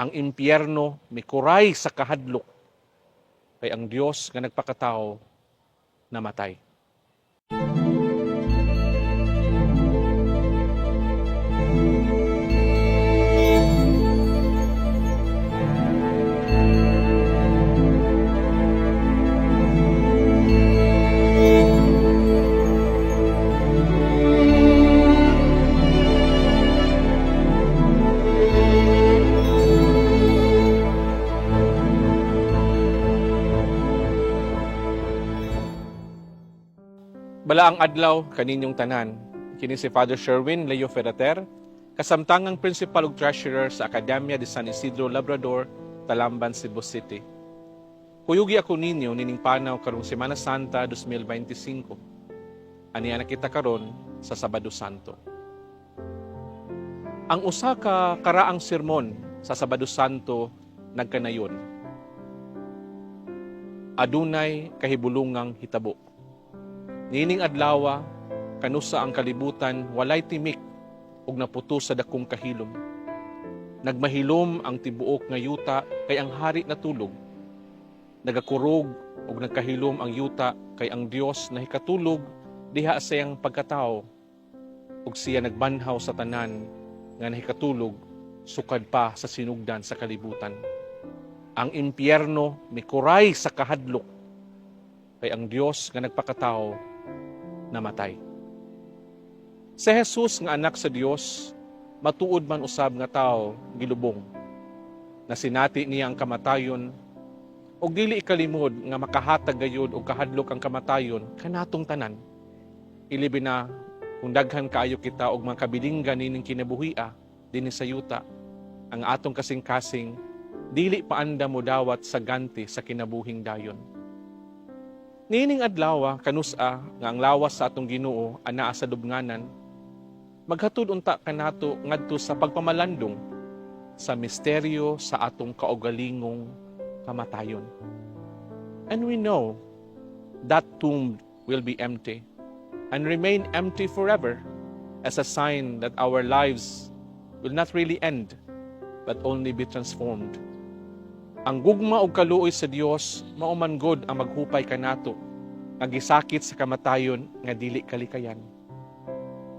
Ang impyerno mikuray sa kahadlok kay ang Dios nga nagpakatao namatay. Balaang adlaw kaninyong tanan. Kini si Father Sherwin Leo Ferrater, kasamtangang principal ug treasurer sa Academia de San Isidro Labrador, Talamban, Cebu City. Kuyugi ako ninyo nining panaw karong Semana Santa 2025. Aniya nakita karon sa Sabado Santo. Ang usa ka karaang sermon sa Sabado Santo nagkanayon. Adunay kahibulungang hitabo. Nining adlawa kanusa ang kalibutan walay timik ug naputo sa dakong kahilom. Nagmahilom ang tibuok nga yuta kay ang hari natulog. Nagakurog ug nagkahilom ang yuta kay ang Dios nahikatulog diha sa iyang pagkatao ug siya nagbanhaw sa tanan nga nahikatulog sukad pa sa sinugdan sa kalibutan. Ang impyerno mikuray sa kahadlok kay ang Dios nga nagpakatao namatay. Si Jesus nga anak sa Dios, matuod man usab nga tao gilubong. Na sinati niya ang kamatayon ug dili ikalimod nga makahatag gayud og kahadlok ang kamatayon kanatong tanan. Ilibi na kung daghan kaayo kita og mga kabilinggan nining kinabuhia dinhi sa yuta ang atong kasing-kasing dili paanda mo dawat sa ganti sa kinabuhing dayon. Nining adlaw kanusa nga ang lawas sa atong Ginoo anaa sa dubnganan maghatod unta kanato ngadto sa pagpamalandong sa misteryo sa atong kaugalingong kamatayon. And we know that tomb will be empty and remain empty forever as a sign that our lives will not really end but only be transformed. Ang gugma ug kaluoy sa Dios mao man gud ang maghupay kanato nga gisakit sa kamatayon nga dili kalikayan.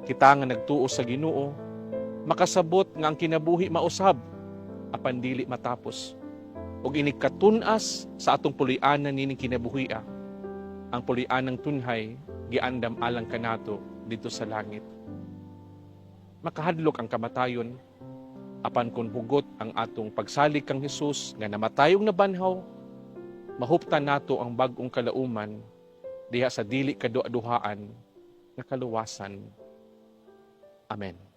Kita nga nagtuo sa Ginoo makasabot nga ang kinabuhi mausab apan dili matapos. Ug inig katunas sa atong pulianan nining kinabuhia. Ang pulianang tunhay giandam alang kanato dito sa langit. Makahadlok ang kamatayon apan kung hugot ang atong pagsalig kang Hesus nga namatayong nabanhaw, mahuptan nato ang bag-ong kalauman diha sa dili kaduaduhaan nga kaluwasan. Amen.